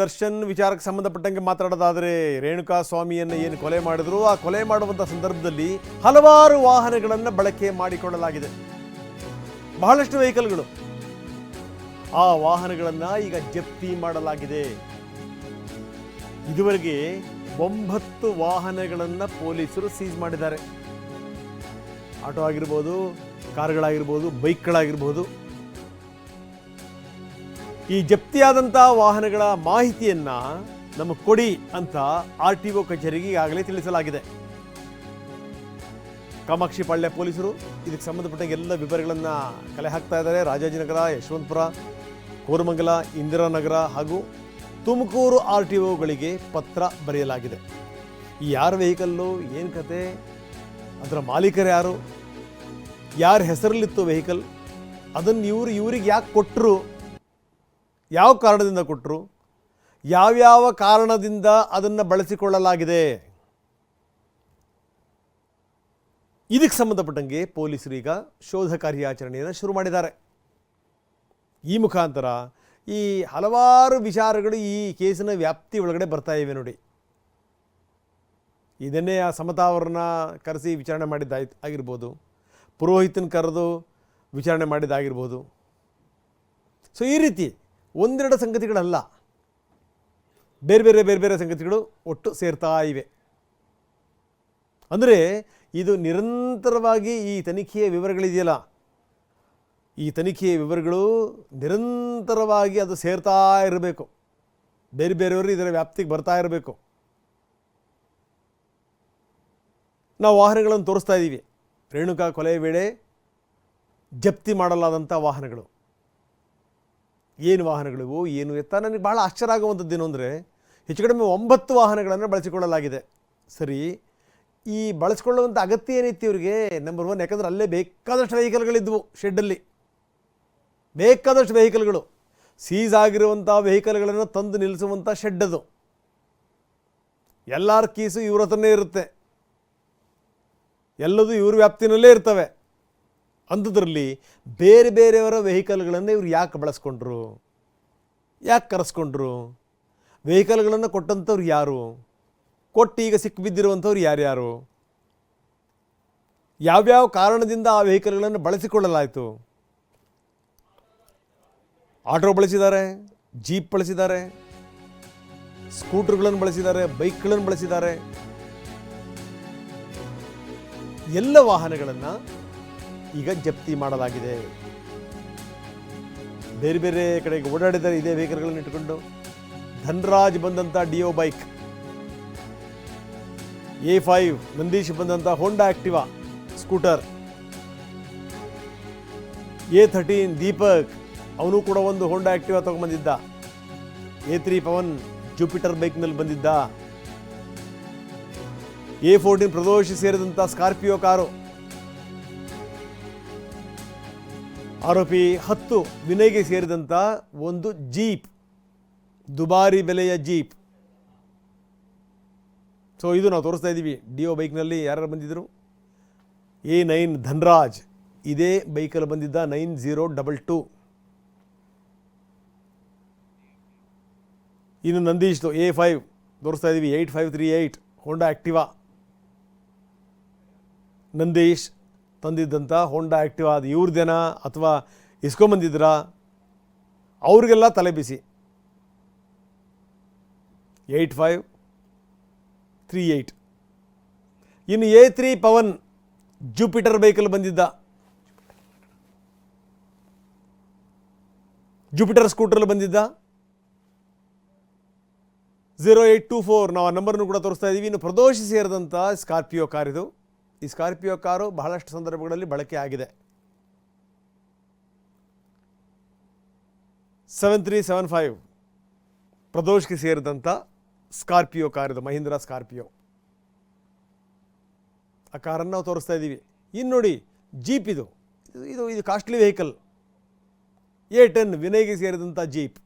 ದರ್ಶನ್ ವಿಚಾರಕ್ಕೆ ಸಂಬಂಧಪಟ್ಟಂಗೆ ಮಾತಾಡೋದಾದರೆ ರೇಣುಕಾ ಸ್ವಾಮಿಯನ್ನು ಏನು ಕೊಲೆ ಮಾಡಿದ್ರು. ಆ ಕೊಲೆ ಮಾಡುವಂಥ ಸಂದರ್ಭದಲ್ಲಿ ಹಲವಾರು ವಾಹನಗಳನ್ನು ಬಳಕೆ ಮಾಡಿಕೊಳ್ಳಲಾಗಿದೆ. ಬಹಳಷ್ಟು ವೆಹಿಕಲ್ಗಳು ಆ ವಾಹನಗಳನ್ನು ಈಗ ಜಪ್ತಿ ಮಾಡಲಾಗಿದೆ. ಇದುವರೆಗೆ ಒಂಬತ್ತು ವಾಹನಗಳನ್ನು ಪೊಲೀಸರು ಸೀಸ್ ಮಾಡಿದ್ದಾರೆ. ಆಟೋ ಆಗಿರ್ಬೋದು, ಕಾರ್ಗಳಾಗಿರ್ಬೋದು, ಬೈಕ್ಗಳಾಗಿರ್ಬೋದು. ಈ ಜಪ್ತಿಯಾದಂಥ ವಾಹನಗಳ ಮಾಹಿತಿಯನ್ನ ನಮಗೆ ಕೊಡಿ ಅಂತ ಆರ್ ಟಿ ಒ ಕಚೇರಿಗೆ ಈಗಾಗಲೇ ತಿಳಿಸಲಾಗಿದೆ. ಕಾಮಾಕ್ಷಿ ಪಾಳ್ಯ ಪೊಲೀಸರು ಇದಕ್ಕೆ ಸಂಬಂಧಪಟ್ಟ ಎಲ್ಲ ವಿವರಗಳನ್ನು ಕಲೆ ಹಾಕ್ತಾ ಇದ್ದಾರೆ. ರಾಜಾಜಿನಗರ, ಯಶವಂತಪುರ, ಕೋರಮಂಗಲ, ಇಂದಿರಾನಗರ ಹಾಗೂ ತುಮಕೂರು ಆರ್ ಟಿ ಒಗಳಿಗೆ ಪತ್ರ ಬರೆಯಲಾಗಿದೆ. ಈ ಯಾರ ವೆಹಿಕಲ್ಲು, ಏನು ಕತೆ, ಅದರ ಮಾಲೀಕರು ಯಾರು, ಯಾರ ಹೆಸರಲ್ಲಿತ್ತು ವೆಹಿಕಲ್, ಅದನ್ನು ಇವರು, ಇವ್ರಿಗೆ ಯಾಕೆ ಕೊಟ್ಟರು ಯಾವ ಕಾರಣದಿಂದ ಕೊಟ್ಟರು ಯಾವ್ಯಾವ ಕಾರಣದಿಂದ ಅದನ್ನು ಬಳಸಿಕೊಳ್ಳಲಾಗಿದೆ? ಇದಕ್ಕೆ ಸಂಬಂಧಪಟ್ಟಂಗೆ ಈಗ ಶೋಧ ಕಾರ್ಯಾಚರಣೆಯನ್ನು ಶುರು ಮಾಡಿದ್ದಾರೆ. ಈ ಮುಖಾಂತರ ಈ ಹಲವಾರು ವಿಚಾರಗಳು ಈ ಕೇಸಿನ ವ್ಯಾಪ್ತಿ ಒಳಗಡೆ ಬರ್ತಾ ಇವೆ ನೋಡಿ. ಇದನ್ನೇ ಆ ಸಮತಾ ಅವರನ್ನ ಕರೆಸಿ ವಿಚಾರಣೆ ಮಾಡಿದ್ದಾಯ್ ಆಗಿರ್ಬೋದು. ಪುರೋಹಿತನ ಕರೆದು ವಿಚಾರಣೆ ಮಾಡಿದ್ದಾಗಿರ್ಬೋದು. ಸೊ ಈ ರೀತಿ ಒಂದೆರಡು ಸಂಗತಿಗಳಲ್ಲ. ಬೇರೆ ಬೇರೆ ಬೇರೆ ಬೇರೆ ಸಂಗತಿಗಳು ಒಟ್ಟು ಸೇರ್ತಾ ಇವೆ. ಅಂದರೆ ಇದು ನಿರಂತರವಾಗಿ ಈ ತನಿಖೆಯ ವಿವರಗಳಿದೆಯಲ್ಲ. ಈ ತನಿಖೆಯ ವಿವರಗಳು ನಿರಂತರವಾಗಿ ಅದು ಸೇರ್ತಾ ಇರಬೇಕು. ಬೇರೆ ಬೇರೆಯವರು ಇದರ ವ್ಯಾಪ್ತಿಗೆ ಬರ್ತಾ ಇರಬೇಕು. ನಾವು ವಾಹನಗಳನ್ನು ತೋರಿಸ್ತಾ ಇದ್ದೀವಿ ರೇಣುಕಾ ಕೊಲೆ ವೇಳೆ ಜಪ್ತಿ ಮಾಡಲಾದಂಥ ವಾಹನಗಳು. ಏನು ವಾಹನಗಳಿವು, ಏನು ಎತ್ತ? ನನಗೆ ಭಾಳ ಆಶ್ಚರ್ಯ ಆಗುವಂಥದ್ದು ಏನು ಅಂದರೆ, ಹೆಚ್ಚು ಕಡಿಮೆ ಒಂಬತ್ತು ವಾಹನಗಳನ್ನು ಬಳಸಿಕೊಳ್ಳಲಾಗಿದೆ. ಸರಿ, ಈ ಬಳಸ್ಕೊಳ್ಳುವಂಥ ಅಗತ್ಯ ಏನಿತ್ತು ಇವರಿಗೆ? ನಂಬರ್ ಒನ್ ಯಾಕಂದ್ರೆ ಅಲ್ಲೇ ಬೇಕಾದಷ್ಟು ವೆಹಿಕಲ್ಗಳಿದ್ವು ಶೆಡ್ಡಲ್ಲಿ. ಬೇಕಾದಷ್ಟು ವೆಹಿಕಲ್ಗಳು. ಸೀಸ್ ಆಗಿರುವಂಥ ವೆಹಿಕಲ್ಗಳನ್ನು ತಂದು ನಿಲ್ಲಿಸುವಂಥ ಶೆಡ್ ಅದು. ಎಲ್ಲರ ಕೀಸು ಇವ್ರ ಹತ್ರನೇ ಇರುತ್ತೆ. ಎಲ್ಲದೂ ಇವ್ರ ವ್ಯಾಪ್ತಿನಲ್ಲೇ ಇರ್ತವೆ. ಅಂಥದ್ರಲ್ಲಿ ಬೇರೆ ಬೇರೆಯವರ ವೆಹಿಕಲ್ಗಳನ್ನು ಇವ್ರು ಯಾಕೆ ಬಳಸ್ಕೊಂಡ್ರು? ಯಾಕೆ ಕರೆಸ್ಕೊಂಡ್ರು? ವೆಹಿಕಲ್ಗಳನ್ನು ಕೊಟ್ಟಂಥವ್ರು ಯಾರು? ಕೊಟ್ಟು ಈಗ ಸಿಕ್ಕಿಬಿದ್ದಿರುವಂಥವ್ರು ಯಾರ್ಯಾರು ಯಾವ್ಯಾವ ಕಾರಣದಿಂದ ಆ ವೆಹಿಕಲ್ಗಳನ್ನು ಬಳಸಿಕೊಳ್ಳಲಾಯಿತು? ಆಟೋ ಬಳಸಿದ್ದಾರೆ, ಜೀಪ್ ಬಳಸಿದ್ದಾರೆ, ಸ್ಕೂಟರ್ಗಳನ್ನು ಬಳಸಿದ್ದಾರೆ, ಬೈಕ್ಗಳನ್ನು ಬಳಸಿದ್ದಾರೆ. ಎಲ್ಲ ವಾಹನಗಳನ್ನು ಈಗ ಜಪ್ತಿ ಮಾಡಲಾಗಿದೆ. ಬೇರೆ ಬೇರೆ ಕಡೆಗೆ ಓಡಾಡಿದರೆ ಇದೇ ವೆಹಿಕಲ್ಗಳನ್ನು ಇಟ್ಟುಕೊಂಡು ಧನ್ರಾಜ್ ಬಂದಂಥ Dio bike. A five Nandish ಬಂದಂಥ Honda Activa scooter. A thirteen Deepak ಅವನು ಕೂಡ ಒಂದು ಹೋಂಡಾ ಆಕ್ಟಿವಾ ತಗೊಂಡ್ಬಂದಿದ್ದ. ಎ ತ್ರೀ ಪವನ್ ಜೂಪಿಟರ್ ಬೈಕ್ನಲ್ಲಿ ಬಂದಿದ್ದ. ಎ ಫೋರ್ಟೀನ್ ಪ್ರದೋಷಿ ಸೇರಿದಂಥ ಸ್ಕಾರ್ಪಿಯೋ ಕಾರು ಆರೋಪಿ ಹತ್ತು ವಿನಯ್ಗೆ ಸೇರಿದಂಥ ಒಂದು ಜೀಪ್, ದುಬಾರಿ ಬೆಲೆಯ ಜೀಪ್. ಸೊ ಇದು ನಾವು ತೋರಿಸ್ತಾ ಇದ್ದೀವಿ. ಡಿಯೋ ಬೈಕ್ನಲ್ಲಿ ಯಾರು ಬಂದಿದ್ದರು? A nine Dhanraj. ಇದೇ ಬೈಕಲ್ಲಿ ಬಂದಿದ್ದ ನೈನ್ ಜೀರೋ ಡಬಲ್ ಟು. ಇನ್ನು ನಂದೀಶ್ದು ಎ ಫೈವ್ ತೋರಿಸ್ತಾ ಇದ್ದೀವಿ. Eight five three eight Honda Activa Nandish ತಂದಿದ್ದಂಥ Honda active ಅದು ಇವ್ರದ್ದೇನ ಅಥವಾ ಇಸ್ಕೊಂಬಂದಿದ್ರಾ ಅವ್ರಿಗೆಲ್ಲ ತಲೆ ಬಿಸಿ. Eight five, three eight. ಇನ್ನು ಎ ತ್ರೀ ಪವನ್ ಜೂಪಿಟರ್ ಬೈಕಲ್ಲಿ ಬಂದಿದ್ದ. ಜೂಪಿಟರ್ ಸ್ಕೂಟ್ರಲ್ಲಿ ಬಂದಿದ್ದ. ಝೀರೋ ಏಯ್ಟ್ ಟು ಫೋರ್ ನಾವು ಆ ನಂಬರ್ನು ಕೂಡ ತೋರಿಸ್ತಾ ಇದ್ದೀವಿ ಇನ್ನು ಪ್ರದೋಷಿ ಸೇರಿದಂಥ ಸ್ಕಾರ್ಪಿಯೋ ಕಾರಿದು ಈ ಸ್ಕಾರ್ಪಿಯೋ ಕಾರು ಬಹಳಷ್ಟು ಸಂದರ್ಭಗಳಲ್ಲಿ ಬಳಕೆ ಆಗಿದೆ. ಸೆವೆನ್ ತ್ರೀ ಸೆವೆನ್ ಫೈವ್ ಪ್ರದೋಷ್ಗೆ ಸೇರಿದಂಥ ಸ್ಕಾರ್ಪಿಯೋ ಕಾರ್ ಇದು ಮಹೀಂದ್ರ ಸ್ಕಾರ್ಪಿಯೋ. ಆ ಕಾರನ್ನು ನಾವು ತೋರಿಸ್ತಾ ಇದ್ದೀವಿ. ಇನ್ನು ನೋಡಿ ಜೀಪ್ ಇದು. ಇದು- ಇದು ಇದು ಕಾಸ್ಟ್ಲಿ ವೆಹಿಕಲ್ ಎ ಟೆನ್ ವಿನಯ್ಗೆ ಸೇರಿದಂಥ ಜೀಪ್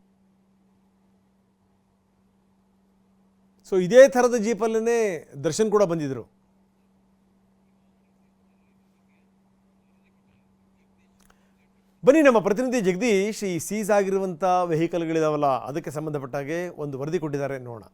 ಸೊ ಇದೇ ಥರದ ಜೀಪಲ್ಲೇ ದರ್ಶನ್ ಕೂಡ ಬಂದಿದ್ದರು ಬನ್ನಿ, ನಮ್ಮ ಪ್ರತಿನಿಧಿ ಜಗದೀಶ್, ಈ ಸೀಸ್ ಆಗಿರುವಂಥ ವೆಹಿಕಲ್ಗಳಿದಾವಲ್ಲ ಅದಕ್ಕೆ ಸಂಬಂಧಪಟ್ಟ ಹಾಗೆ ಒಂದು ವರದಿ ಕೊಟ್ಟಿದ್ದಾರೆ, ನೋಡೋಣ.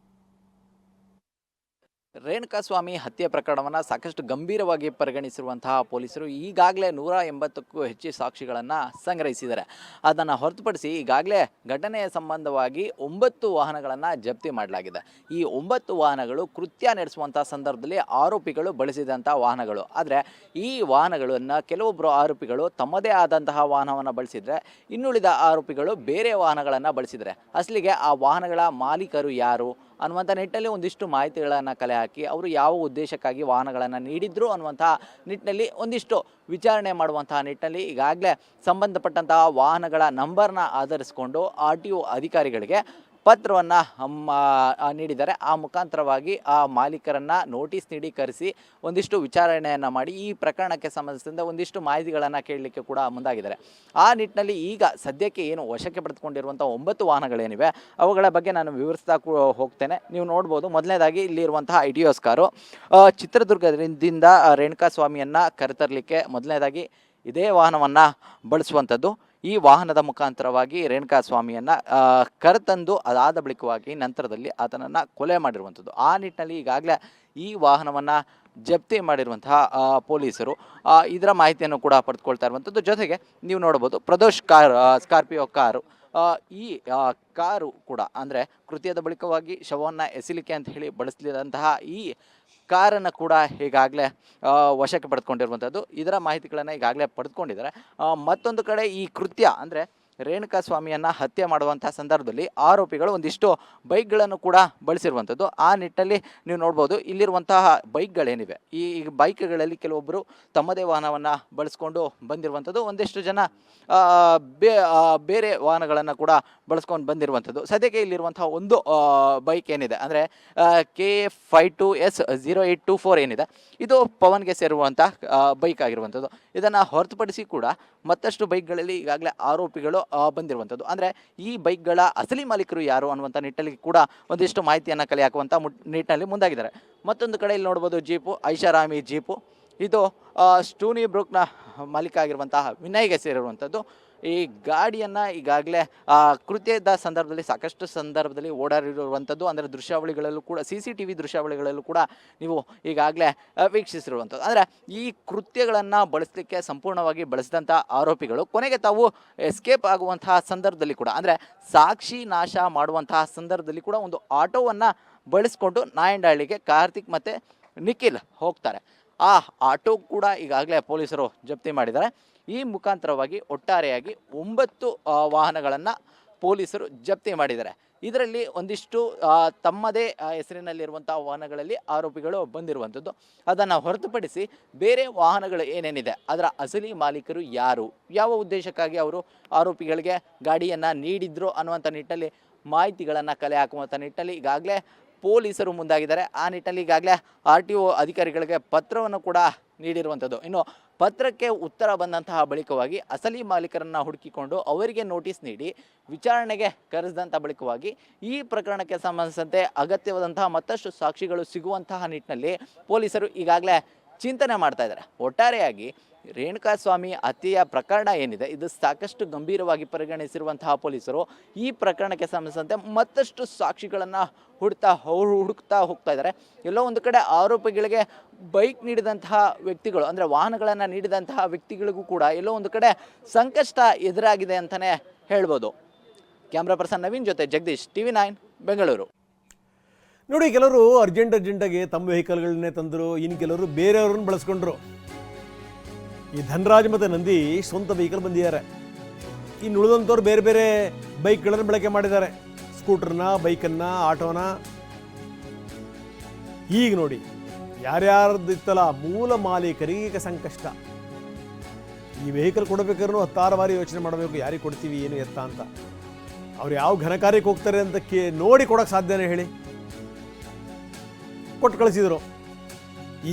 ರೇಣುಕಾಸ್ವಾಮಿ ಹತ್ಯೆ ಪ್ರಕರಣವನ್ನು ಸಾಕಷ್ಟು ಗಂಭೀರವಾಗಿ ಪರಿಗಣಿಸಿರುವಂತಹ ಪೊಲೀಸರು ಈಗಾಗಲೇ ನೂರ ಎಂಬತ್ತಕ್ಕೂ ಹೆಚ್ಚು ಸಾಕ್ಷಿಗಳನ್ನು ಸಂಗ್ರಹಿಸಿದ್ದಾರೆ. ಅದನ್ನು ಹೊರತುಪಡಿಸಿ ಈಗಾಗಲೇ ಘಟನೆಯ ಸಂಬಂಧವಾಗಿ ಒಂಬತ್ತು ವಾಹನಗಳನ್ನು ಜಪ್ತಿ ಮಾಡಲಾಗಿದೆ. ಈ ಒಂಬತ್ತು ವಾಹನಗಳು ಕೃತ್ಯ ನಡೆಸುವಂಥ ಸಂದರ್ಭದಲ್ಲಿ ಆರೋಪಿಗಳು ಬಳಸಿದಂಥ ವಾಹನಗಳು. ಆದರೆ ಈ ವಾಹನಗಳನ್ನು ಕೆಲವೊಬ್ಬರು ಆರೋಪಿಗಳು ತಮ್ಮದೇ ಆದಂತಹ ವಾಹನವನ್ನು ಬಳಸಿದರೆ, ಇನ್ನುಳಿದ ಆರೋಪಿಗಳು ಬೇರೆ ವಾಹನಗಳನ್ನು ಬಳಸಿದರೆ, ಅಸಲಿಗೆ ಆ ವಾಹನಗಳ ಮಾಲೀಕರು ಯಾರು? ಅನ್ನುವಂಥ ನಿಟ್ಟಿನಲ್ಲಿ ಒಂದಿಷ್ಟು ಮಾಹಿತಿಗಳನ್ನು ಕಲೆ ಹಾಕಿ ಅವರು ಯಾವ ಉದ್ದೇಶಕ್ಕಾಗಿ ವಾಹನಗಳನ್ನು ನೀಡಿದ್ರು ಅನ್ನುವಂಥ ನಿಟ್ಟಿನಲ್ಲಿ ಒಂದಿಷ್ಟು ವಿಚಾರಣೆ ಮಾಡುವಂತಹ ನಿಟ್ಟಿನಲ್ಲಿ ಈಗಾಗಲೇ ಸಂಬಂಧಪಟ್ಟಂತಹ ವಾಹನಗಳ ನಂಬರ್ನ ಆಧರಿಸಿಕೊಂಡು ಆರ್ ಟಿ ಒ ಅಧಿಕಾರಿಗಳಿಗೆ ಪತ್ರವನ್ನು ನೀಡಿದ್ದಾರೆ. ಆ ಮುಖಾಂತರವಾಗಿ ಆ ಮಾಲೀಕರನ್ನು ನೋಟಿಸ್ ನೀಡಿ ಕರೆಸಿ ಒಂದಿಷ್ಟು ವಿಚಾರಣೆಯನ್ನು ಮಾಡಿ ಈ ಪ್ರಕರಣಕ್ಕೆ ಸಂಬಂಧಿಸಿದಂತೆ ಒಂದಿಷ್ಟು ಮಾಹಿತಿಗಳನ್ನು ಕೇಳಲಿಕ್ಕೆ ಕೂಡ ಮುಂದಾಗಿದ್ದಾರೆ. ಆ ನಿಟ್ಟಿನಲ್ಲಿ ಈಗ ಸದ್ಯಕ್ಕೆ ಏನು ವಶಕ್ಕೆ ಪಡೆದುಕೊಂಡಿರುವಂಥ ಒಂಬತ್ತು ವಾಹನಗಳೇನಿವೆ, ಅವುಗಳ ಬಗ್ಗೆ ನಾನು ವಿವರಿಸ್ತಾ ಹೋಗ್ತೇನೆ. ನೀವು ನೋಡ್ಬೋದು, ಮೊದಲನೇದಾಗಿ ಇಲ್ಲಿರುವಂತಹ ಐಡಿಯೋಸ್ ಕಾರು. ಚಿತ್ರದುರ್ಗದಿಂದ ರೇಣುಕಾಸ್ವಾಮಿಯನ್ನು ರೇಣುಕಾ ಸ್ವಾಮಿಯನ್ನು ಕರೆತರಲಿಕ್ಕೆ ಮೊದಲನೇದಾಗಿ ಇದೇ ವಾಹನವನ್ನು ಬಳಸುವಂಥದ್ದು. ಈ ವಾಹನದ ಮುಖಾಂತರವಾಗಿ ರೇಣುಕಾ ಸ್ವಾಮಿಯನ್ನು ಕರೆತಂದು ಅದಾದ ಬಳಿಕವಾಗಿ ನಂತರದಲ್ಲಿ ಆತನನ್ನು ಕೊಲೆ ಮಾಡಿರುವಂಥದ್ದು. ಆ ನಿಟ್ಟಿನಲ್ಲಿ ಈಗಾಗಲೇ ಈ ವಾಹನವನ್ನು ಜಪ್ತಿ ಮಾಡಿರುವಂತಹ ಪೊಲೀಸರು ಇದರ ಮಾಹಿತಿಯನ್ನು ಕೂಡ ಪಡೆದುಕೊಳ್ತಾ ಇರುವಂಥದ್ದು. ಜೊತೆಗೆ ನೀವು ನೋಡ್ಬೋದು ಪ್ರದೋಷ್ ಕಾರ್ ಸ್ಕಾರ್ಪಿಯೋ ಕಾರು ಈ ಕಾರು ಕೂಡ, ಅಂದರೆ ಕೃತ್ಯದ ಬಳಿಕವಾಗಿ ಶವವನ್ನು ಎಸಿಲಿಕೆ ಅಂತ ಹೇಳಿ ಬಳಸಲಿದಂತಹ ಈ ಕಾರನ್ನು ಕೂಡ ಈಗಾಗಲೇ ವಶಕ್ಕೆ ಪಡೆದುಕೊಂಡಿರುವಂಥದ್ದು ಇದರ ಮಾಹಿತಿಗಳನ್ನು ಈಗಾಗಲೇ ಪಡೆದುಕೊಂಡಿದ್ದಾರೆ. ಮತ್ತೊಂದು ಕಡೆ ಈ ಕೃತ್ಯ ಅಂದರೆ ರೇಣುಕಾ ಸ್ವಾಮಿಯನ್ನು ಹತ್ಯೆ ಮಾಡುವಂಥ ಸಂದರ್ಭದಲ್ಲಿ ಆರೋಪಿಗಳು ಒಂದಿಷ್ಟು ಬೈಕ್ಗಳನ್ನು ಕೂಡ ಬಳಸಿರುವಂಥದ್ದು ಆ ನಿಟ್ಟಲ್ಲಿ ನೀವು ನೋಡ್ಬೋದು ಇಲ್ಲಿರುವಂತಹ ಬೈಕ್ಗಳೇನಿವೆ. ಈ ಬೈಕ್ಗಳಲ್ಲಿ ಕೆಲವೊಬ್ಬರು ತಮ್ಮದೇ ವಾಹನವನ್ನು ಬಳಸ್ಕೊಂಡು ಬಂದಿರುವಂಥದ್ದು ಒಂದಿಷ್ಟು ಜನ ಬೇ ಬೇರೆ ವಾಹನಗಳನ್ನು ಕೂಡ ಬಳಸ್ಕೊಂಡು ಬಂದಿರುವಂಥದ್ದು ಸದ್ಯಕ್ಕೆ ಇಲ್ಲಿರುವಂತಹ ಒಂದು ಬೈಕ್ ಏನಿದೆ ಅಂದರೆ K five two S zero eight two four ಏನಿದೆ. ಇದು ಪವನ್ಗೆ ಸೇರುವಂಥ ಬೈಕ್ ಆಗಿರುವಂಥದ್ದು ಇದನ್ನು ಹೊರತುಪಡಿಸಿ ಕೂಡ ಮತ್ತಷ್ಟು ಬೈಕ್ಗಳಲ್ಲಿ ಈಗಾಗಲೇ ಆರೋಪಿಗಳು ಬಂದಿರುವಂಥದ್ದು. ಅಂದರೆ ಈ ಬೈಕ್ಗಳ ಅಸಲಿ ಮಾಲೀಕರು ಯಾರು ಅನ್ನುವಂಥ ನಿಟ್ಟಲ್ಲಿ ಕೂಡ ಒಂದಿಷ್ಟು ಮಾಹಿತಿಯನ್ನು ಕಲೆ ಹಾಕುವಂಥ ಮುಟ್, ನಿಟ್ಟಿನಲ್ಲಿ ಮುಂದಾಗಿದ್ದಾರೆ. ಮತ್ತೊಂದು ಕಡೆ ಇಲ್ಲಿ ನೋಡ್ಬೋದು ಜೀಪು ಐಷಾರಾಮಿ ಜೀಪು. ಇದು ಸ್ಟೂನಿ ಬ್ರೂಕ್ನ ಮಾಲೀಕ ಆಗಿರುವಂತಹ ವಿನಯ್ಗೆ ಸೇರಿರುವಂಥದ್ದು. ಈ ಗಾಡಿಯನ್ನು ಈಗಾಗಲೇ ಕೃತ್ಯದ ಸಂದರ್ಭದಲ್ಲಿ ಸಾಕಷ್ಟು ಸಂದರ್ಭದಲ್ಲಿ ಓಡಾಡಿರುವಂಥದ್ದು ಅಂದರೆ ದೃಶ್ಯಾವಳಿಗಳಲ್ಲೂ ಕೂಡ, ಸಿ ಸಿ ಟಿ ವಿ ದೃಶ್ಯಾವಳಿಗಳಲ್ಲೂ ಕೂಡ ನೀವು ಈಗಾಗಲೇ ವೀಕ್ಷಿಸಿರುವಂಥದ್ದು ಅಂದರೆ ಈ ಕೃತ್ಯಗಳನ್ನು ಬಳಸಲಿಕ್ಕೆ ಸಂಪೂರ್ಣವಾಗಿ ಬಳಸಿದಂಥ ಆರೋಪಿಗಳು, ಕೊನೆಗೆ ತಾವು ಎಸ್ಕೇಪ್ ಆಗುವಂತಹ ಸಂದರ್ಭದಲ್ಲಿ ಕೂಡ, ಅಂದರೆ ಸಾಕ್ಷಿ ನಾಶ ಮಾಡುವಂತಹ ಸಂದರ್ಭದಲ್ಲಿ ಕೂಡ ಒಂದು ಆಟೋವನ್ನು ಬಳಸ್ಕೊಂಡು ನಾಯಂಡಹಳ್ಳಿಗೆ ಕಾರ್ತಿಕ್ ಮತ್ತು ನಿಖಿಲ್ ಹೋಗ್ತಾರೆ. ಆ ಆಟೋ ಕೂಡ ಈಗಾಗಲೇ ಪೊಲೀಸರು ಜಪ್ತಿ ಮಾಡಿದ್ದಾರೆ. ಈ ಮುಖಾಂತರವಾಗಿ ಒಟ್ಟಾರೆಯಾಗಿ ಒಂಬತ್ತು ವಾಹನಗಳನ್ನು ಪೊಲೀಸರು ಜಪ್ತಿ ಮಾಡಿದ್ದಾರೆ. ಇದರಲ್ಲಿ ಒಂದಿಷ್ಟು ತಮ್ಮದೇ ಹೆಸರಿನಲ್ಲಿರುವಂಥ ವಾಹನಗಳಲ್ಲಿ ಆರೋಪಿಗಳು ಬಂದಿರುವಂಥದ್ದು. ಅದನ್ನು ಹೊರತುಪಡಿಸಿ ಬೇರೆ ವಾಹನಗಳು ಏನೇನಿದೆ, ಅದರ ಅಸಲಿ ಮಾಲೀಕರು ಯಾರು? ಯಾವ ಉದ್ದೇಶಕ್ಕಾಗಿ ಅವರು ಆರೋಪಿಗಳಿಗೆ ಗಾಡಿಯನ್ನು ನೀಡಿದ್ರು ಅನ್ನುವಂಥ ನಿಟ್ಟಲ್ಲಿ ಮಾಹಿತಿಗಳನ್ನು ಕಲೆ ಹಾಕುವಂಥ ನಿಟ್ಟಲ್ಲಿ ಈಗಾಗಲೇ ಪೊಲೀಸರು ಮುಂದಾಗಿದ್ದಾರೆ. ಆ ನಿಟ್ಟಲ್ಲಿ ಈಗಾಗಲೇ ಆರ್ ಟಿ ಒ ಅಧಿಕಾರಿಗಳಿಗೆ ಪತ್ರವನ್ನು ಕೂಡ ನೀಡಿರುವಂಥದ್ದು. ಇನ್ನು ಪತ್ರಕ್ಕೆ ಉತ್ತರ ಬಂದಂತಹ ಬಳಿಕವಾಗಿ ಅಸಲಿ ಮಾಲೀಕರನ್ನು ಹುಡುಕಿಕೊಂಡು ಅವರಿಗೆ ನೋಟಿಸ್ ನೀಡಿ ವಿಚಾರಣೆಗೆ ಕರೆಸಿದಂಥ ಬಳಿಕವಾಗಿ ಈ ಪ್ರಕರಣಕ್ಕೆ ಸಂಬಂಧಿಸಿದಂತೆ ಅಗತ್ಯವಾದಂತಹ ಮತ್ತಷ್ಟು ಸಾಕ್ಷಿಗಳು ಸಿಗುವಂತಹ ನಿಟ್ಟಿನಲ್ಲಿ ಪೊಲೀಸರು ಈಗಾಗಲೇ ಚಿಂತನೆ ಮಾಡ್ತಾ ಇದ್ದಾರೆ. ಒಟ್ಟಾರೆಯಾಗಿ ರೇಣುಕಾಸ್ವಾಮಿ ಹತ್ಯೆಯ ಪ್ರಕರಣ ಏನಿದೆ, ಇದು ಸಾಕಷ್ಟು ಗಂಭೀರವಾಗಿ ಪರಿಗಣಿಸಿರುವಂತಹ ಪೊಲೀಸರು ಈ ಪ್ರಕರಣಕ್ಕೆ ಸಂಬಂಧಿಸಿದಂತೆ ಮತ್ತಷ್ಟು ಸಾಕ್ಷಿಗಳನ್ನು ಹುಡ್ತಾ ಅವರು ಹುಡುಕ್ತಾ ಹೋಗ್ತಾ ಇದ್ದಾರೆ. ಎಲ್ಲೋ ಒಂದು ಕಡೆ ಆರೋಪಿಗಳಿಗೆ ಬೈಕ್ ನೀಡಿದಂತಹ ವ್ಯಕ್ತಿಗಳು, ಅಂದರೆ ವಾಹನಗಳನ್ನು ನೀಡಿದಂತಹ ವ್ಯಕ್ತಿಗಳಿಗೂ ಕೂಡ ಎಲ್ಲೋ ಒಂದು ಕಡೆ ಸಂಕಷ್ಟ ಎದುರಾಗಿದೆ ಅಂತಲೇ ಹೇಳ್ಬೋದು. ಕ್ಯಾಮ್ರಾ ಪರ್ಸನ್ ನವೀನ್ ಜೊತೆ Jagadish T V nine, Bengaluru. ನೋಡಿ, ಕೆಲವರು ಅರ್ಜೆಂಟ್ ಅರ್ಜೆಂಟಾಗಿ ತಮ್ಮ ವೆಹಿಕಲ್ಗಳನ್ನೇ ತಂದರು, ಇನ್ನು ಕೆಲವರು ಬೇರೆಯವ್ರನ್ನ ಬಳಸ್ಕೊಂಡ್ರು. ಈ ಧನರಾಜ್ ಮತ್ತು ನಂದಿ ಸ್ವಂತ ವೆಹಿಕಲ್ ಬಂದಿದ್ದಾರೆ. ಇನ್ನು ಉಳಿದಂಥವ್ರು ಬೇರೆ ಬೇರೆ ಬೈಕ್ಗಳನ್ನು ಬಳಕೆ ಮಾಡಿದ್ದಾರೆ. ಸ್ಕೂಟರ್ನ, ಬೈಕನ್ನು, ಆಟೋನ. ಈಗ ನೋಡಿ, ಯಾರ್ಯಾರ್ದಿತ್ತಲ್ಲ ಮೂಲ ಮಾಲೀಕರಿಗೆ ಈಗ ಸಂಕಷ್ಟ. ಈ ವೆಹಿಕಲ್ ಕೊಡಬೇಕಾದ್ರೂ ಹತ್ತಾರು ಬಾರಿ ಯೋಚನೆ ಮಾಡಬೇಕು, ಯಾರಿಗೆ ಕೊಡ್ತೀವಿ, ಏನು ಎತ್ತ ಅಂತ. ಅವ್ರು ಯಾವ ಘನ ಕಾರ್ಯಕ್ಕೆ ಹೋಗ್ತಾರೆ ಅಂತ ಕೇ, ನೋಡಿ ಕೊಡೋಕೆ ಸಾಧ್ಯನೇ ಹೇಳಿ. ಕೊಟ್ಟು ಕಳಿಸಿದರು.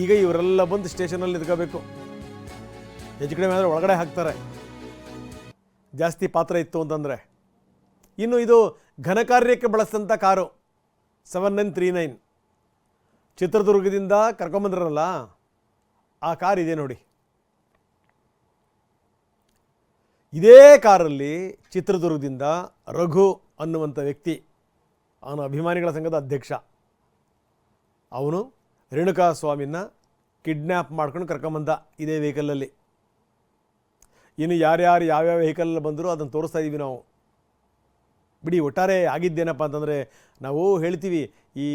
ಈಗ ಇವರೆಲ್ಲ ಬಂದು ಸ್ಟೇಷನಲ್ಲಿ ನಿಂತ್ಕೋಬೇಕು. ಹೆಚ್ಚು ಕಡಿಮೆ ಅಂದರೆ ಒಳಗಡೆ ಹಾಕ್ತಾರೆ. ಜಾಸ್ತಿ ಪಾತ್ರ ಇತ್ತು ಅಂತಂದರೆ. ಇನ್ನು ಇದು ಘನ ಕಾರ್ಯಕ್ಕೆ ಬಳಸಿದಂಥ car seven nine three nine ಚಿತ್ರದುರ್ಗದಿಂದ ಕರ್ಕೊಂಬಂದ್ರಲ್ಲ ಆ ಕಾರ್ ಇದೆ ನೋಡಿ. ಇದೇ ಕಾರಲ್ಲಿ ಚಿತ್ರದುರ್ಗದಿಂದ ರಘು ಅನ್ನುವಂಥ ವ್ಯಕ್ತಿ, ಅವನು ಅಭಿಮಾನಿಗಳ ಸಂಘದ ಅಧ್ಯಕ್ಷ. ಅವನು ರೇಣುಕಾ ಸ್ವಾಮಿನ ಕಿಡ್ನ್ಯಾಪ್ ಮಾಡ್ಕೊಂಡು ಕರ್ಕೊಂಬಂದ ಇದೇ ವೆಹಿಕಲಲ್ಲಿ ಇನ್ನು ಯಾರ್ಯಾರು ಯಾವ್ಯಾವ ವೆಹಿಕಲ್ ಬಂದರೂ ಅದನ್ನು ತೋರಿಸ್ತಾ ಇದ್ದೀವಿ ನಾವು. ಬಿಡಿ, ಒಟ್ಟಾರೆ ಆಗಿದ್ದೇನಪ್ಪ ಅಂತಂದರೆ, ನಾವು ಹೇಳ್ತೀವಿ, ಈ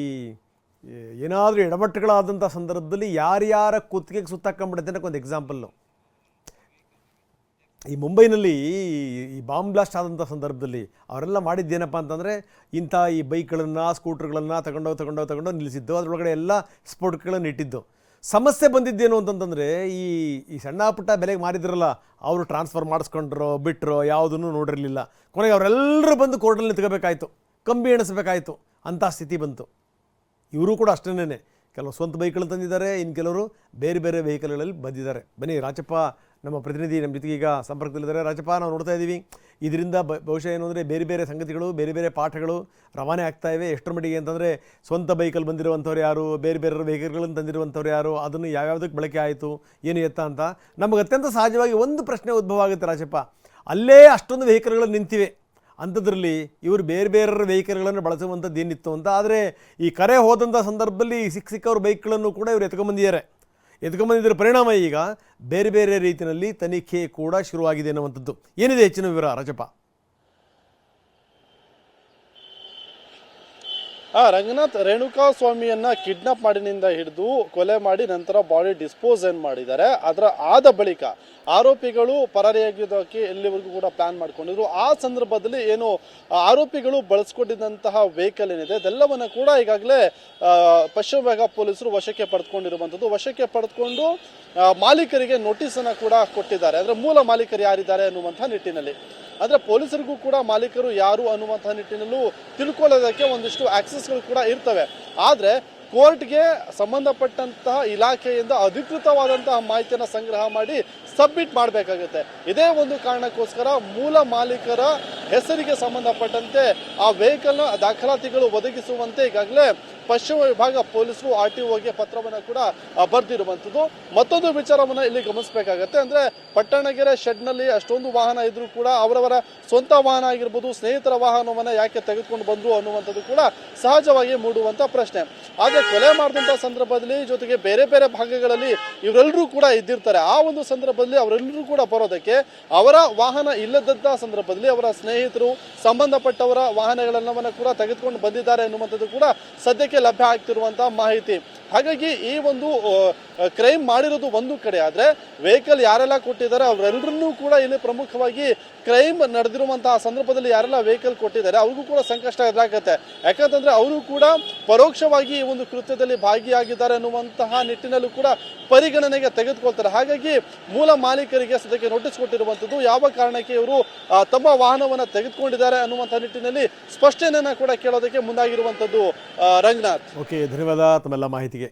ಏನಾದರೂ ಎಡಮಟ್ಟುಗಳಾದಂಥ ಸಂದರ್ಭದಲ್ಲಿ ಯಾರ್ಯಾರ ಕುತ್ತಿಗೆಗೆ ಸುತ್ತಾಕೊಂಡ್ಬಿಡುತ್ತೆ ಅನ್ನೋಕೆ ಒಂದು ಎಕ್ಸಾಂಪಲ್ಲು ಈ ಮುಂಬೈನಲ್ಲಿ ಈ ಬಾಂಬ್ ಬ್ಲಾಸ್ಟ್ ಆದಂಥ ಸಂದರ್ಭದಲ್ಲಿ ಅವರೆಲ್ಲ ಮಾಡಿದ್ದೇನಪ್ಪ ಅಂತಂದರೆ, ಇಂಥ ಈ ಬೈಕ್ಗಳನ್ನು ಸ್ಕೂಟ್ರ್ಗಳನ್ನು ತಗೊಂಡೋಗಿ ತಗೊಂಡೋಗಿ ತಗೊಂಡೋಗಿ ನಿಲ್ಲಿಸಿದ್ದು. ಅದರೊಳಗಡೆ ಎಲ್ಲ ಸ್ಫೋಟಕಗಳನ್ನು ಇಟ್ಟಿದ್ದು. ಸಮಸ್ಯೆ ಬಂದಿದ್ದೇನು ಅಂತಂತಂದರೆ ಈ ಈ ಸಣ್ಣ ಪುಟ್ಟ ಬೆಲೆಗೆ ಮಾರಿದ್ರಲ್ಲ ಅವರು ಟ್ರಾನ್ಸ್ಫರ್ ಮಾಡಿಸ್ಕೊಂಡ್ರೋ ಬಿಟ್ಟರೋ ಯಾವುದನ್ನು ನೋಡಿರಲಿಲ್ಲ. ಕೊನೆಗೆ ಅವರೆಲ್ಲರೂ ಬಂದು ಕೋರ್ಟಲ್ಲಿ ನಿಂತ್ಕೋಬೇಕಾಯ್ತು. ಕಂಬಿ ಎಣಿಸಬೇಕಾಯಿತು. ಅಂಥ ಸ್ಥಿತಿ ಬಂತು. ಇವರು ಕೂಡ ಅಷ್ಟೇನೆ ಕೆಲವು ಸ್ವಂತ ಬೈಕ್ಗಳು ತಂದಿದ್ದಾರೆ ಇನ್ನು ಕೆಲವರು ಬೇರೆ ಬೇರೆ ವೆಹಿಕಲ್ಗಳಲ್ಲಿ ಬಂದಿದ್ದಾರೆ. ಬನ್ನಿ, ರಾಜಪ್ಪ ನಮ್ಮ ಪ್ರತಿನಿಧಿ, ನಮ್ಮ ಜೊತೆಗೆ ಈಗ ಸಂಪರ್ಕದಲ್ಲಿದ್ದಾರೆ ರಾಜಪ್ಪ ನಾವು ನೋಡ್ತಾ ಇದ್ದೀವಿ. ಇದರಿಂದ ಬಹುಶಃ ಏನು ಅಂದರೆ ಬೇರೆ ಬೇರೆ ಸಂಗತಿಗಳು, ಬೇರೆ ಬೇರೆ ಪಾಠಗಳು ರವಾನೆ ಆಗ್ತಾ ಇವೆ. ಎಷ್ಟರ ಮಟ್ಟಿಗೆ ಅಂತಂದರೆ ಸ್ವಂತ ಬೈಕಲ್ಲಿ ಬಂದಿರುವಂಥವ್ರು ಯಾರು, ಬೇರೆ ಬೇರೆ ವೆಹಿಕಲ್ಗಳನ್ನು ತಂದಿರುವಂಥವ್ರು ಯಾರು, ಅದನ್ನು ಯಾವ್ಯಾವುದಕ್ಕೆ ಬಳಕೆ ಆಯಿತು, ಏನು ಎತ್ತ ಅಂತ. ನಮಗೆ ಅತ್ಯಂತ ಸಹಜವಾಗಿ ಒಂದು ಪ್ರಶ್ನೆ ಉದ್ಭವ ಆಗುತ್ತೆ ರಾಜಪ್ಪ ಅಲ್ಲೇ ಅಷ್ಟೊಂದು ವೆಹಿಕಲ್ಗಳು ನಿಂತಿವೆ. ಅಂಥದ್ರಲ್ಲಿ ಇವರು ಬೇರೆ ಬೇರೆ ವೆಹಿಕಲ್ಗಳನ್ನು ಬಳಸುವಂಥದ್ದು ಏನಿತ್ತು ಅಂತ. ಆದರೆ ಈ ಕರೆ ಹೋದಂಥ ಸಂದರ್ಭದಲ್ಲಿ ಸಿಕ್ಕ ಸಿಕ್ಕವ್ರ ಬೈಕ್ಗಳನ್ನು ಕೂಡ ಇವರು ಎತ್ಕೊಂಬಂದಿದ್ದಾರೆ ಎತ್ಕೊಂಬಂದಿದ್ದರ ಪರಿಣಾಮ ಈಗ ಬೇರೆ ಬೇರೆ ರೀತಿಯಲ್ಲಿ ತನಿಖೆ ಕೂಡ ಶುರುವಾಗಿದೆ ಅನ್ನುವಂಥದ್ದು ಏನಿದೆ ಹೆಚ್ಚಿನ ವಿವರ ರಾಜಪ್ಪ ಆ, ರಂಗನಾಥ್ ರೇಣುಕಾ ಸ್ವಾಮಿಯನ್ನ ಕಿಡ್ನಾಪ್ ಮಾಡಿನಿಂದ ಹಿಡಿದು ಕೊಲೆ ಮಾಡಿ ನಂತರ ಬಾಡಿ ಡಿಸ್ಪೋಸ್ ಏನ್ ಮಾಡಿದ್ದಾರೆ, ಅದರ ಆದ ಬಳಿಕ ಆರೋಪಿಗಳು ಪರಾರಿಯಾಗಿದ್ದಕ್ಕೆ ಎಲ್ಲಿವರೆಗೂ ಕೂಡ ಪ್ಲಾನ್ ಮಾಡ್ಕೊಂಡಿದ್ರು. ಆ ಸಂದರ್ಭದಲ್ಲಿ ಏನು ಆರೋಪಿಗಳು ಬಳಸ್ಕೊಂಡಿದ್ದಂತಹ ವೆಹಿಕಲ್ ಏನಿದೆ ಅದೆಲ್ಲವನ್ನ ಕೂಡ ಈಗಾಗಲೇ ಪಶ್ಚಿಮ ಬಂಗಾಳ ಪೊಲೀಸರು ವಶಕ್ಕೆ ಪಡೆದುಕೊಂಡಿರುವಂಥದ್ದು ವಶಕ್ಕೆ ಪಡೆದುಕೊಂಡು ಮಾಲೀಕರಿಗೆ ನೋಟಿಸ್ ಅನ್ನ ಕೂಡ ಕೊಟ್ಟಿದ್ದಾರೆ. ಅಂದ್ರೆ ಮೂಲ ಮಾಲೀಕರು ಯಾರಿದ್ದಾರೆ ಅನ್ನುವಂತಹ ನಿಟ್ಟಿನಲ್ಲಿ. ಅಂದ್ರೆ ಪೊಲೀಸರಿಗೂ ಕೂಡ ಮಾಲೀಕರು ಯಾರು ಅನ್ನುವಂತಹ ನಿಟ್ಟಿನಲ್ಲೂ ತಿಳ್ಕೊಳ್ಳೋದಕ್ಕೆ ಒಂದಿಷ್ಟು ಆಕ್ಸೆಸ್ಗಳು ಕೂಡ ಇರ್ತವೆ. ಆದ್ರೆ ಕೋರ್ಟ್ಗೆ ಸಂಬಂಧಪಟ್ಟಂತಹ ಇಲಾಖೆಯಿಂದ ಅಧಿಕೃತವಾದಂತಹ ಮಾಹಿತಿಯನ್ನು ಸಂಗ್ರಹ ಮಾಡಿ ಸಬ್ಮಿಟ್ ಮಾಡಬೇಕಾಗುತ್ತೆ. ಇದೇ ಒಂದು ಕಾರಣಕ್ಕೋಸ್ಕರ ಮೂಲ ಮಾಲೀಕರ ಹೆಸರಿಗೆ ಸಂಬಂಧಪಟ್ಟಂತೆ ಆ ವೆಹಿಕಲ್ನ ದಾಖಲಾತಿಗಳು ಒದಗಿಸುವಂತೆ ಈಗಾಗಲೇ ಪಶ್ಚಿಮ ವಿಭಾಗ ಪೊಲೀಸರು ಆರ್ ಟಿ ಒಗೆ ಪತ್ರವನ್ನು ಕೂಡ ಬರೆದಿರುವಂಥದ್ದು. ಮತ್ತೊಂದು ವಿಚಾರವನ್ನ ಇಲ್ಲಿ ಗಮನಿಸಬೇಕಾಗತ್ತೆ. ಅಂದ್ರೆ ಪಟ್ಟಣಗೆರೆ ಶೆಡ್ನಲ್ಲಿ ಅಷ್ಟೊಂದು ವಾಹನ ಇದ್ರೂ ಕೂಡ ಅವರವರ ಸ್ವಂತ ವಾಹನ ಆಗಿರ್ಬೋದು, ಸ್ನೇಹಿತರ ವಾಹನವನ್ನ ಯಾಕೆ ತೆಗೆದುಕೊಂಡು ಬಂದ್ರು ಅನ್ನುವಂಥದ್ದು ಕೂಡ ಸಹಜವಾಗಿ ಮೂಡುವಂತ ಪ್ರಶ್ನೆ. ಆದರೆ ಕೊಲೆ ಮಾಡಿದಂತ ಸಂದರ್ಭದಲ್ಲಿ ಜೊತೆಗೆ ಬೇರೆ ಬೇರೆ ಭಾಗಗಳಲ್ಲಿ ಇವರೆಲ್ಲರೂ ಕೂಡ ಇದ್ದಿರ್ತಾರೆ. ಆ ಒಂದು ಸಂದರ್ಭದಲ್ಲಿ ಅವರೆಲ್ಲರೂ ಕೂಡ ಬರೋದಕ್ಕೆ ಅವರ ವಾಹನ ಇಲ್ಲದಂತ ಸಂದರ್ಭದಲ್ಲಿ ಅವರ ಸ್ನೇಹಿತರು, ಸಂಬಂಧಪಟ್ಟವರ ವಾಹನಗಳೆಲ್ಲವನ್ನ ಕೂಡ ತೆಗೆದುಕೊಂಡು ಬಂದಿದ್ದಾರೆ ಅನ್ನುವಂಥದ್ದು ಕೂಡ ಸದ್ಯಕ್ಕೆ ಲಭ್ಯ ಆಗ್ತಿರುವಂತಹ ಮಾಹಿತಿ. ಹಾಗಾಗಿ ಈ ಒಂದು ಕ್ರೈಮ್ ಮಾಡಿರೋದು ಒಂದು ಕಡೆ. ಆದ್ರೆ ವೆಹಿಕಲ್ ಯಾರೆಲ್ಲ ಕೊಟ್ಟಿದ್ದಾರೆ ಅವರೆಲ್ಲರನ್ನೂ ಕೂಡ ಇಲ್ಲಿ ಪ್ರಮುಖವಾಗಿ ಕ್ರೈಮ್ ನಡೆದಿರುವಂತಹ ಸಂದರ್ಭದಲ್ಲಿ ಯಾರೆಲ್ಲ ವೆಹಿಕಲ್ ಕೊಟ್ಟಿದ್ದಾರೆ, ಅವ್ರಿಗೂ ಕೂಡ ಸಂಕಷ್ಟ ಎದುರಾಗುತ್ತೆ. ಯಾಕಂತಂದ್ರೆ ಅವರು ಕೂಡ ಪರೋಕ್ಷವಾಗಿ ಈ ಒಂದು ಕೃತ್ಯದಲ್ಲಿ ಭಾಗಿಯಾಗಿದ್ದಾರೆ ಅನ್ನುವಂತಹ ನಿಟ್ಟಿನಲ್ಲೂ ಕೂಡ ಪರಿಗಣನೆಗೆ ತೆಗೆದುಕೊಳ್ತಾರೆ. ಹಾಗಾಗಿ ಮೂಲ ಮಾಲೀಕರಿಗೆ ಸದ್ಯಕ್ಕೆ ನೋಟಿಸ್ ಕೊಟ್ಟಿರುವಂತದ್ದು ಯಾವ ಕಾರಣಕ್ಕೆ ಇವರು ತಮ್ಮ ವಾಹನವನ್ನು ತೆಗೆದುಕೊಂಡಿದ್ದಾರೆ ಅನ್ನುವಂಥ ನಿಟ್ಟಿನಲ್ಲಿ ಸ್ಪಷ್ಟನೆಯನ್ನ ಕೂಡ ಕೇಳೋದಕ್ಕೆ ಮುಂದಾಗಿರುವಂತದ್ದು ರಂಗನಾಥ್. ಓಕೆ, ಧನ್ಯವಾದ. ತಮ್ಮೆಲ್ಲ ಮಾಹಿತಿಗೆ